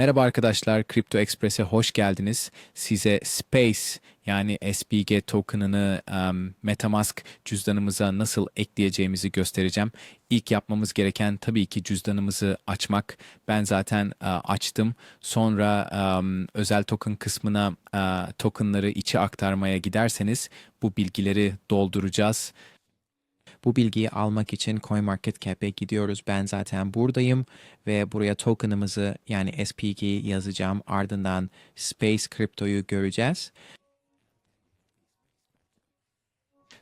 Merhaba arkadaşlar, Crypto Express'e hoş geldiniz. Size Space yani SPG token'ını em, MetaMask cüzdanımıza nasıl ekleyeceğimizi göstereceğim. İlk yapmamız gereken tabii ki cüzdanımızı açmak. Ben zaten e, açtım. Sonra em, özel token kısmına e, tokenları içe aktarmaya giderseniz bu bilgileri dolduracağız. Bu bilgiyi almak için CoinMarketCap'e gidiyoruz. Ben zaten buradayım ve buraya token'ımızı yani SPG yazacağım. Ardından Space Crypto'yu göreceğiz.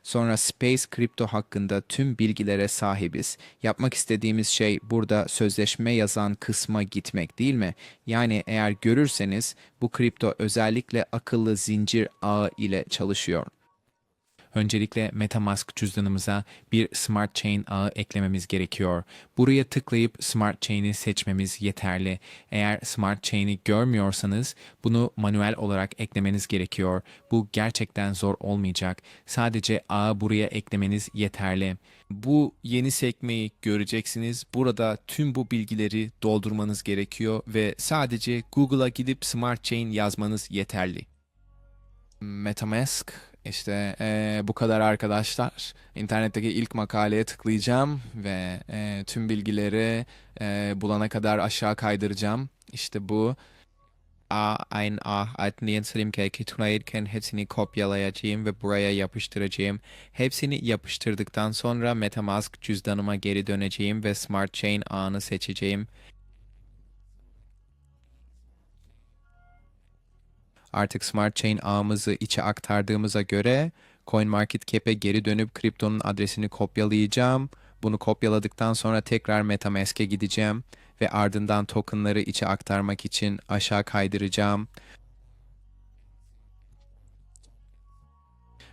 Sonra Space Crypto hakkında tüm bilgilere sahibiz. Yapmak istediğimiz şey burada sözleşme yazan kısma gitmek değil mi? Yani eğer görürseniz bu kripto özellikle akıllı zincir ağı ile çalışıyor. Öncelikle MetaMask cüzdanımıza bir Smart Chain ağı eklememiz gerekiyor. Buraya tıklayıp Smart Chain'i seçmemiz yeterli. Eğer Smart Chain'i görmüyorsanız bunu manuel olarak eklemeniz gerekiyor. Bu gerçekten zor olmayacak. Sadece ağı buraya eklemeniz yeterli. Bu yeni sekmeyi göreceksiniz. Burada tüm bu bilgileri doldurmanız gerekiyor ve sadece Google'a gidip Smart Chain yazmanız yeterli. MetaMask işte eee, bu kadar arkadaşlar. İnternetteki ilk makaleye tıklayacağım ve eee, tüm bilgileri eee, bulana kadar aşağı kaydıracağım. İşte bu. A1A adlı Slimcake Tunaidken hepsini kopyalayacağım ve buraya yapıştıracağım. Hepsini yapıştırdıktan sonra MetaMask cüzdanıma geri döneceğim ve Smart Chain ağını seçeceğim. Artık Smart Chain ağımızı içe aktardığımıza göre CoinMarketCap'e geri dönüp kriptonun adresini kopyalayacağım. Bunu kopyaladıktan sonra tekrar MetaMask'e gideceğim ve ardından tokenları içe aktarmak için aşağı kaydıracağım.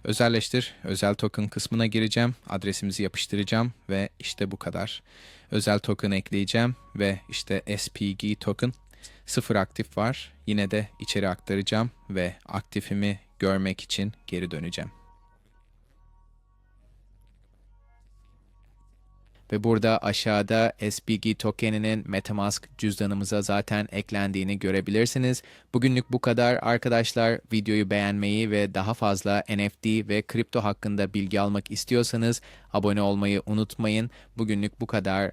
Özelleştir, özel token kısmına gireceğim, adresimizi yapıştıracağım ve işte bu kadar. Özel token ekleyeceğim ve işte SPG token sıfır aktif var. Yine de içeri aktaracağım ve aktifimi görmek için geri döneceğim. Ve burada aşağıda SPG tokeninin MetaMask cüzdanımıza zaten eklendiğini görebilirsiniz. Bugünlük bu kadar arkadaşlar. Videoyu beğenmeyi ve daha fazla NFT ve kripto hakkında bilgi almak istiyorsanız abone olmayı unutmayın. Bugünlük bu kadar.